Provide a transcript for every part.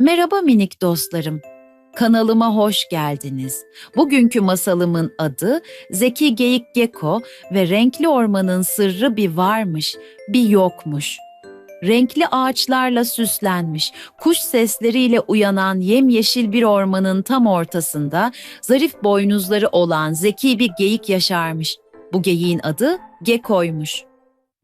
Merhaba minik dostlarım. Kanalıma hoş geldiniz. Bugünkü masalımın adı Zeki Geyik Geko ve Renkli Ormanın Sırrı bir varmış, bir yokmuş. Renkli ağaçlarla süslenmiş, kuş sesleriyle uyanan yemyeşil bir ormanın tam ortasında zarif boynuzları olan zeki bir geyik yaşarmış. Bu geyiğin adı Geko'ymuş.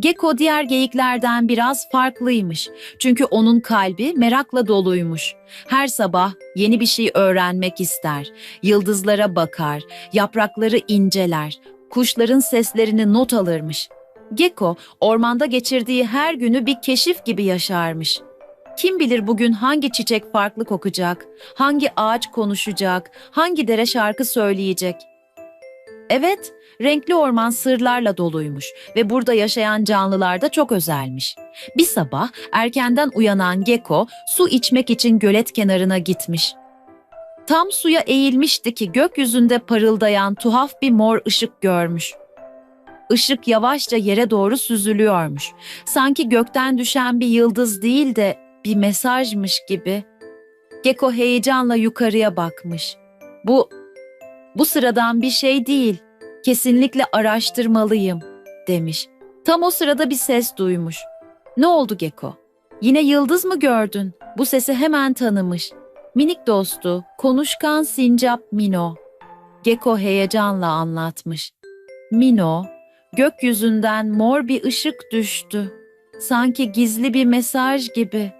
Geko diğer geyiklerden biraz farklıymış. Çünkü onun kalbi merakla doluymuş. Her sabah yeni bir şey öğrenmek ister. Yıldızlara bakar, yaprakları inceler, kuşların seslerini not alırmış. Geko ormanda geçirdiği her günü bir keşif gibi yaşarmış. Kim bilir bugün hangi çiçek farklı kokacak, hangi ağaç konuşacak, hangi dere şarkı söyleyecek. Evet, renkli orman sırlarla doluymuş ve burada yaşayan canlılar da çok özelmiş. Bir sabah erkenden uyanan Geko su içmek için gölet kenarına gitmiş. Tam suya eğilmişti ki gökyüzünde parıldayan tuhaf bir mor ışık görmüş. Işık yavaşça yere doğru süzülüyormuş. Sanki gökten düşen bir yıldız değil de bir mesajmış gibi. Geko heyecanla yukarıya bakmış. Bu bu sıradan bir şey değil. Kesinlikle araştırmalıyım, demiş. Tam o sırada bir ses duymuş. Ne oldu Geko? Yine yıldız mı gördün? Bu sesi hemen tanımış. Minik dostu, konuşkan sincap Mino. Geko heyecanla anlatmış. Mino, gökyüzünden mor bir ışık düştü. Sanki gizli bir mesaj gibi.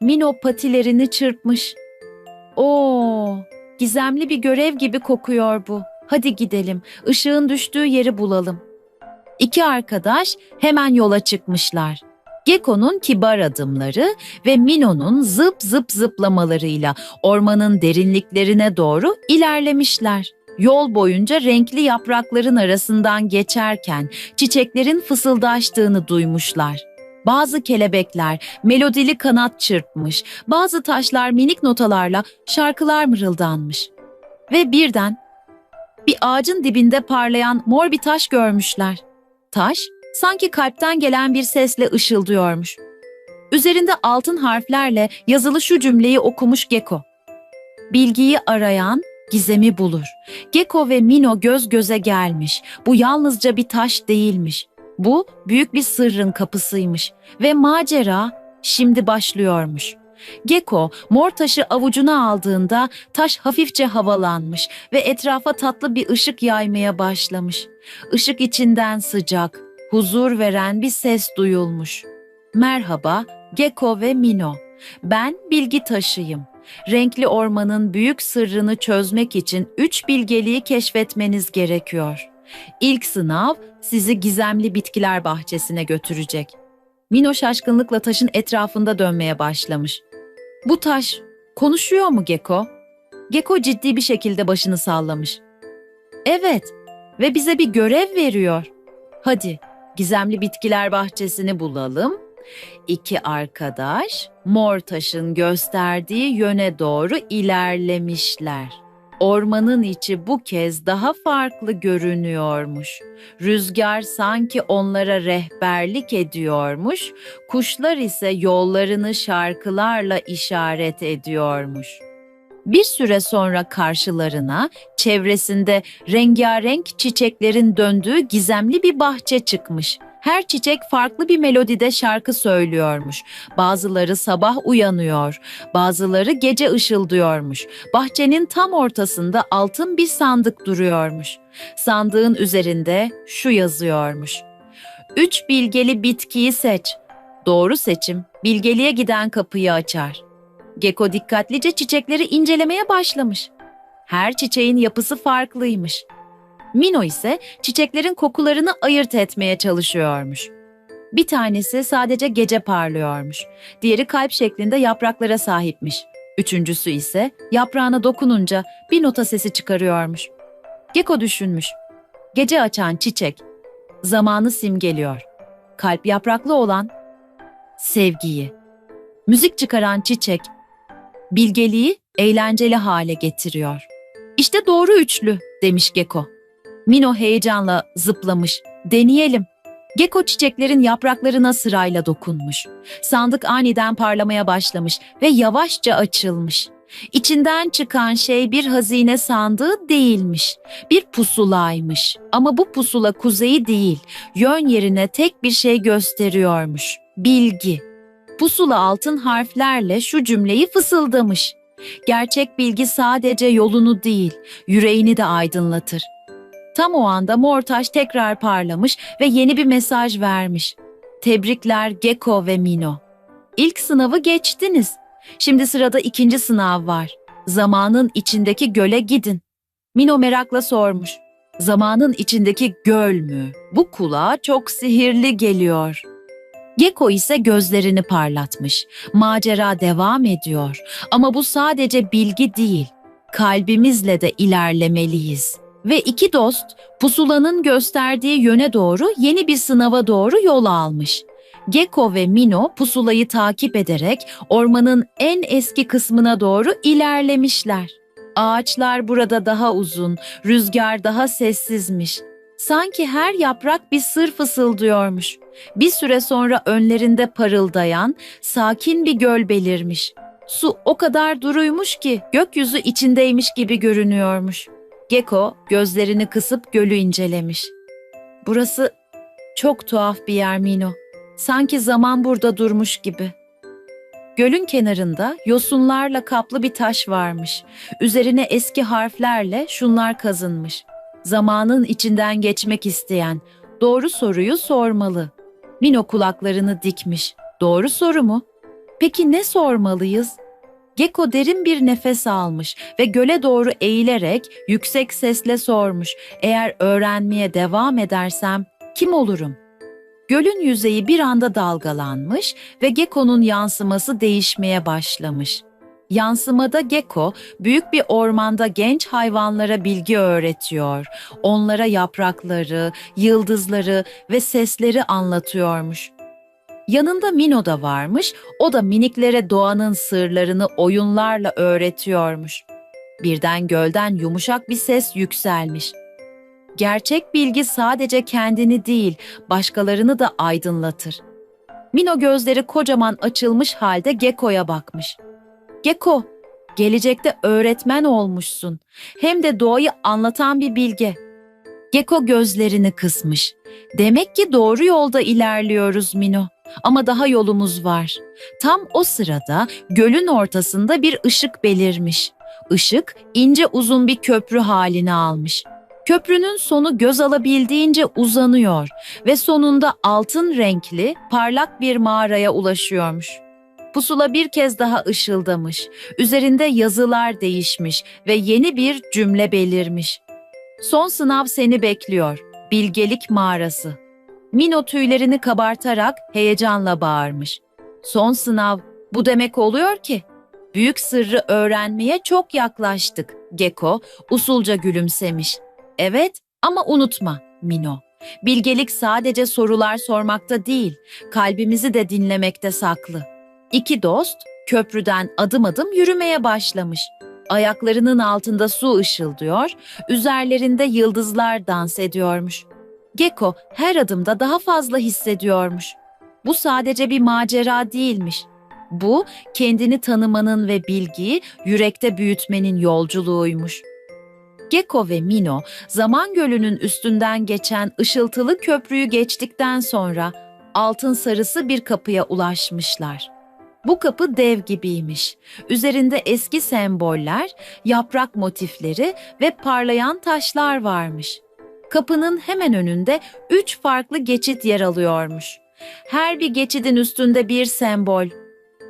Mino patilerini çırpmış. Oo, Gizemli bir görev gibi kokuyor bu. Hadi gidelim, ışığın düştüğü yeri bulalım. İki arkadaş hemen yola çıkmışlar. Geko'nun kibar adımları ve Mino'nun zıp zıp zıplamalarıyla ormanın derinliklerine doğru ilerlemişler. Yol boyunca renkli yaprakların arasından geçerken çiçeklerin fısıldaştığını duymuşlar. Bazı kelebekler melodili kanat çırpmış, bazı taşlar minik notalarla şarkılar mırıldanmış. Ve birden bir ağacın dibinde parlayan mor bir taş görmüşler. Taş sanki kalpten gelen bir sesle ışıldıyormuş. Üzerinde altın harflerle yazılı şu cümleyi okumuş Geko. Bilgiyi arayan gizemi bulur. Geko ve Mino göz göze gelmiş. Bu yalnızca bir taş değilmiş. Bu büyük bir sırrın kapısıymış ve macera şimdi başlıyormuş. Geko mor taşı avucuna aldığında taş hafifçe havalanmış ve etrafa tatlı bir ışık yaymaya başlamış. Işık içinden sıcak, huzur veren bir ses duyulmuş. Merhaba Geko ve Mino. Ben bilgi taşıyım. Renkli ormanın büyük sırrını çözmek için üç bilgeliği keşfetmeniz gerekiyor. İlk sınav sizi gizemli bitkiler bahçesine götürecek. Mino şaşkınlıkla taşın etrafında dönmeye başlamış. Bu taş konuşuyor mu Geko? Geko ciddi bir şekilde başını sallamış. Evet ve bize bir görev veriyor. Hadi gizemli bitkiler bahçesini bulalım. İki arkadaş mor taşın gösterdiği yöne doğru ilerlemişler. Ormanın içi bu kez daha farklı görünüyormuş. Rüzgar sanki onlara rehberlik ediyormuş, kuşlar ise yollarını şarkılarla işaret ediyormuş. Bir süre sonra karşılarına çevresinde rengarenk çiçeklerin döndüğü gizemli bir bahçe çıkmış. Her çiçek farklı bir melodide şarkı söylüyormuş. Bazıları sabah uyanıyor, bazıları gece ışıldıyormuş. Bahçenin tam ortasında altın bir sandık duruyormuş. Sandığın üzerinde şu yazıyormuş. Üç bilgeli bitkiyi seç. Doğru seçim bilgeliğe giden kapıyı açar. Geko dikkatlice çiçekleri incelemeye başlamış. Her çiçeğin yapısı farklıymış. Mino ise çiçeklerin kokularını ayırt etmeye çalışıyormuş. Bir tanesi sadece gece parlıyormuş. Diğeri kalp şeklinde yapraklara sahipmiş. Üçüncüsü ise yaprağına dokununca bir nota sesi çıkarıyormuş. Geko düşünmüş. Gece açan çiçek zamanı simgeliyor. Kalp yapraklı olan sevgiyi. Müzik çıkaran çiçek bilgeliği eğlenceli hale getiriyor. İşte doğru üçlü demiş Geko. Mino heyecanla zıplamış. Deneyelim. Geko çiçeklerin yapraklarına sırayla dokunmuş. Sandık aniden parlamaya başlamış ve yavaşça açılmış. İçinden çıkan şey bir hazine sandığı değilmiş. Bir pusulaymış. Ama bu pusula kuzeyi değil, yön yerine tek bir şey gösteriyormuş. Bilgi. Pusula altın harflerle şu cümleyi fısıldamış. Gerçek bilgi sadece yolunu değil, yüreğini de aydınlatır. Tam o anda Mortaş tekrar parlamış ve yeni bir mesaj vermiş. Tebrikler Gecko ve Mino. İlk sınavı geçtiniz. Şimdi sırada ikinci sınav var. Zamanın içindeki göle gidin. Mino merakla sormuş. Zamanın içindeki göl mü? Bu kulağa çok sihirli geliyor. Gecko ise gözlerini parlatmış. Macera devam ediyor. Ama bu sadece bilgi değil. Kalbimizle de ilerlemeliyiz. Ve iki dost pusulanın gösterdiği yöne doğru yeni bir sınava doğru yol almış. Gecko ve Mino pusulayı takip ederek ormanın en eski kısmına doğru ilerlemişler. Ağaçlar burada daha uzun, rüzgar daha sessizmiş. Sanki her yaprak bir sır fısıldıyormuş. Bir süre sonra önlerinde parıldayan, sakin bir göl belirmiş. Su o kadar duruymuş ki gökyüzü içindeymiş gibi görünüyormuş. Gecko gözlerini kısıp gölü incelemiş. Burası çok tuhaf bir yer Mino. Sanki zaman burada durmuş gibi. Gölün kenarında yosunlarla kaplı bir taş varmış. Üzerine eski harflerle şunlar kazınmış. Zamanın içinden geçmek isteyen doğru soruyu sormalı. Mino kulaklarını dikmiş. Doğru soru mu? Peki ne sormalıyız? Gecko derin bir nefes almış ve göle doğru eğilerek yüksek sesle sormuş. Eğer öğrenmeye devam edersem kim olurum? Gölün yüzeyi bir anda dalgalanmış ve Gecko'nun yansıması değişmeye başlamış. Yansımada Gecko büyük bir ormanda genç hayvanlara bilgi öğretiyor. Onlara yaprakları, yıldızları ve sesleri anlatıyormuş. Yanında Mino da varmış, o da miniklere doğanın sırlarını oyunlarla öğretiyormuş. Birden gölden yumuşak bir ses yükselmiş. Gerçek bilgi sadece kendini değil, başkalarını da aydınlatır. Mino gözleri kocaman açılmış halde Gekko'ya bakmış. Gekko, gelecekte öğretmen olmuşsun. Hem de doğayı anlatan bir bilge. Gekko gözlerini kısmış. Demek ki doğru yolda ilerliyoruz Mino. Ama daha yolumuz var. Tam o sırada gölün ortasında bir ışık belirmiş. Işık ince uzun bir köprü halini almış. Köprünün sonu göz alabildiğince uzanıyor ve sonunda altın renkli, parlak bir mağaraya ulaşıyormuş. Pusula bir kez daha ışıldamış. Üzerinde yazılar değişmiş ve yeni bir cümle belirmiş. Son sınav seni bekliyor. Bilgelik mağarası. Mino tüylerini kabartarak heyecanla bağırmış. Son sınav bu demek oluyor ki. Büyük sırrı öğrenmeye çok yaklaştık. Gecko usulca gülümsemiş. Evet ama unutma Mino. Bilgelik sadece sorular sormakta değil, kalbimizi de dinlemekte saklı. İki dost köprüden adım adım yürümeye başlamış. Ayaklarının altında su ışıldıyor, üzerlerinde yıldızlar dans ediyormuş. Gecko her adımda daha fazla hissediyormuş. Bu sadece bir macera değilmiş. Bu kendini tanımanın ve bilgiyi yürekte büyütmenin yolculuğuymuş. Gecko ve Mino zaman gölünün üstünden geçen ışıltılı köprüyü geçtikten sonra altın sarısı bir kapıya ulaşmışlar. Bu kapı dev gibiymiş. Üzerinde eski semboller, yaprak motifleri ve parlayan taşlar varmış. Kapının hemen önünde üç farklı geçit yer alıyormuş. Her bir geçidin üstünde bir sembol.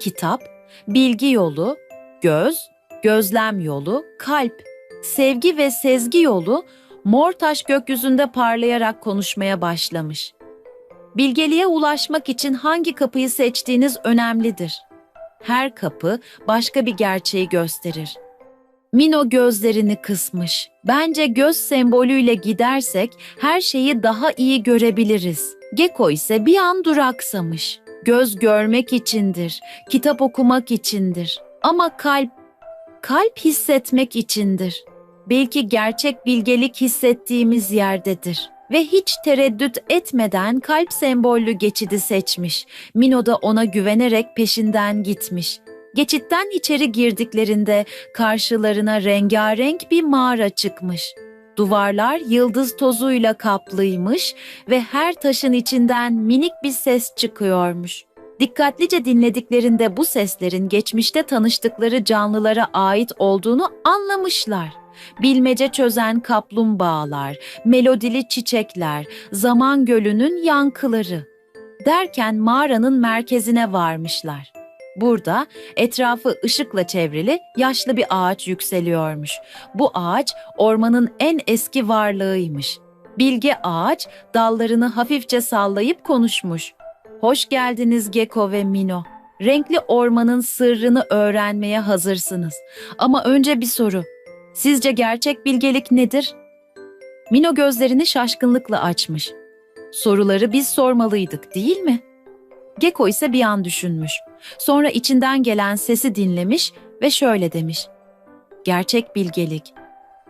Kitap, bilgi yolu, göz, gözlem yolu, kalp, sevgi ve sezgi yolu mor taş gökyüzünde parlayarak konuşmaya başlamış. Bilgeliğe ulaşmak için hangi kapıyı seçtiğiniz önemlidir. Her kapı başka bir gerçeği gösterir. Mino gözlerini kısmış. Bence göz sembolüyle gidersek her şeyi daha iyi görebiliriz. Gecko ise bir an duraksamış. Göz görmek içindir, kitap okumak içindir. Ama kalp, kalp hissetmek içindir. Belki gerçek bilgelik hissettiğimiz yerdedir. ve hiç tereddüt etmeden kalp sembollü geçidi seçmiş. Mino da ona güvenerek peşinden gitmiş. Geçitten içeri girdiklerinde karşılarına rengarenk bir mağara çıkmış. Duvarlar yıldız tozuyla kaplıymış ve her taşın içinden minik bir ses çıkıyormuş. Dikkatlice dinlediklerinde bu seslerin geçmişte tanıştıkları canlılara ait olduğunu anlamışlar. Bilmece çözen kaplumbağalar, melodili çiçekler, zaman gölünün yankıları. Derken mağaranın merkezine varmışlar. Burada etrafı ışıkla çevrili yaşlı bir ağaç yükseliyormuş. Bu ağaç ormanın en eski varlığıymış. Bilge ağaç dallarını hafifçe sallayıp konuşmuş. Hoş geldiniz Geko ve Mino. Renkli ormanın sırrını öğrenmeye hazırsınız. Ama önce bir soru. Sizce gerçek bilgelik nedir? Mino gözlerini şaşkınlıkla açmış. Soruları biz sormalıydık, değil mi? Geko ise bir an düşünmüş. Sonra içinden gelen sesi dinlemiş ve şöyle demiş. Gerçek bilgelik.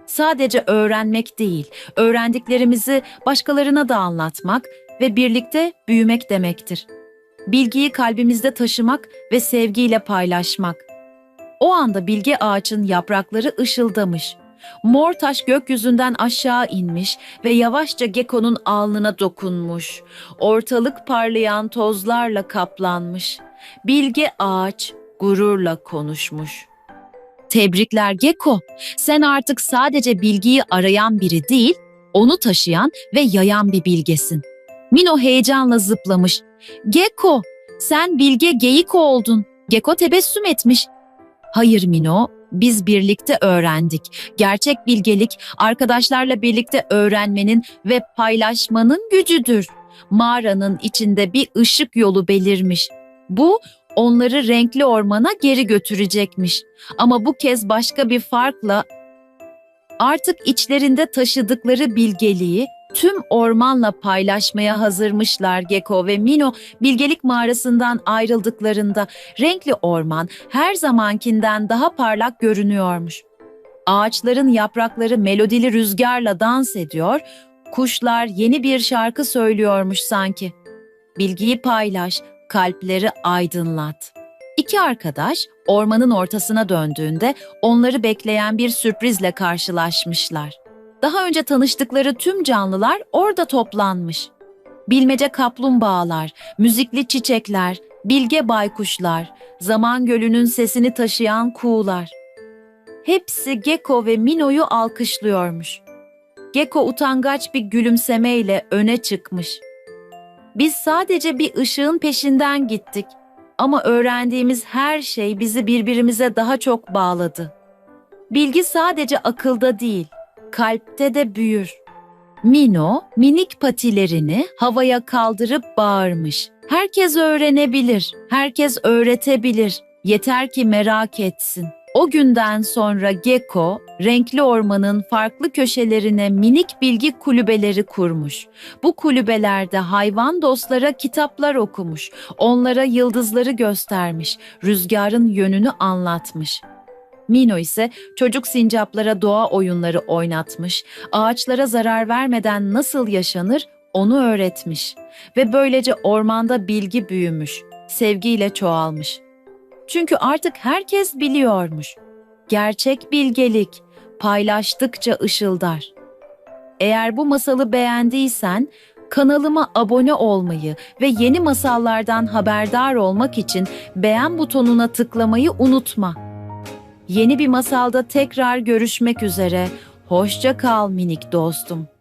Sadece öğrenmek değil, öğrendiklerimizi başkalarına da anlatmak ve birlikte büyümek demektir. Bilgiyi kalbimizde taşımak ve sevgiyle paylaşmak. O anda bilge ağaçın yaprakları ışıldamış. Mor taş gökyüzünden aşağı inmiş ve yavaşça Gekko'nun alnına dokunmuş. Ortalık parlayan tozlarla kaplanmış. Bilge ağaç gururla konuşmuş. Tebrikler Gekko. Sen artık sadece bilgiyi arayan biri değil, onu taşıyan ve yayan bir bilgesin. Mino heyecanla zıplamış. Gekko, sen bilge geyik oldun. Gekko tebessüm etmiş. Hayır Mino, biz birlikte öğrendik. Gerçek bilgelik arkadaşlarla birlikte öğrenmenin ve paylaşmanın gücüdür. Mağaranın içinde bir ışık yolu belirmiş. Bu onları renkli ormana geri götürecekmiş. Ama bu kez başka bir farkla artık içlerinde taşıdıkları bilgeliği tüm ormanla paylaşmaya hazırmışlar Geko ve Mino bilgelik mağarasından ayrıldıklarında renkli orman her zamankinden daha parlak görünüyormuş. Ağaçların yaprakları melodili rüzgarla dans ediyor, kuşlar yeni bir şarkı söylüyormuş sanki. Bilgiyi paylaş, kalpleri aydınlat. İki arkadaş ormanın ortasına döndüğünde onları bekleyen bir sürprizle karşılaşmışlar. Daha önce tanıştıkları tüm canlılar orada toplanmış. Bilmece kaplumbağalar, müzikli çiçekler, bilge baykuşlar, zaman gölünün sesini taşıyan kuğular. Hepsi Geko ve Mino'yu alkışlıyormuş. Geko utangaç bir gülümsemeyle öne çıkmış. Biz sadece bir ışığın peşinden gittik ama öğrendiğimiz her şey bizi birbirimize daha çok bağladı. Bilgi sadece akılda değil, kalpte de büyür. Mino minik patilerini havaya kaldırıp bağırmış. Herkes öğrenebilir, herkes öğretebilir. Yeter ki merak etsin. O günden sonra Gecko, renkli ormanın farklı köşelerine minik bilgi kulübeleri kurmuş. Bu kulübelerde hayvan dostlara kitaplar okumuş, onlara yıldızları göstermiş, rüzgarın yönünü anlatmış. Mino ise çocuk sincaplara doğa oyunları oynatmış, ağaçlara zarar vermeden nasıl yaşanır onu öğretmiş ve böylece ormanda bilgi büyümüş, sevgiyle çoğalmış. Çünkü artık herkes biliyormuş. Gerçek bilgelik paylaştıkça ışıldar. Eğer bu masalı beğendiysen kanalıma abone olmayı ve yeni masallardan haberdar olmak için beğen butonuna tıklamayı unutma. Yeni bir masalda tekrar görüşmek üzere. Hoşça kal minik dostum.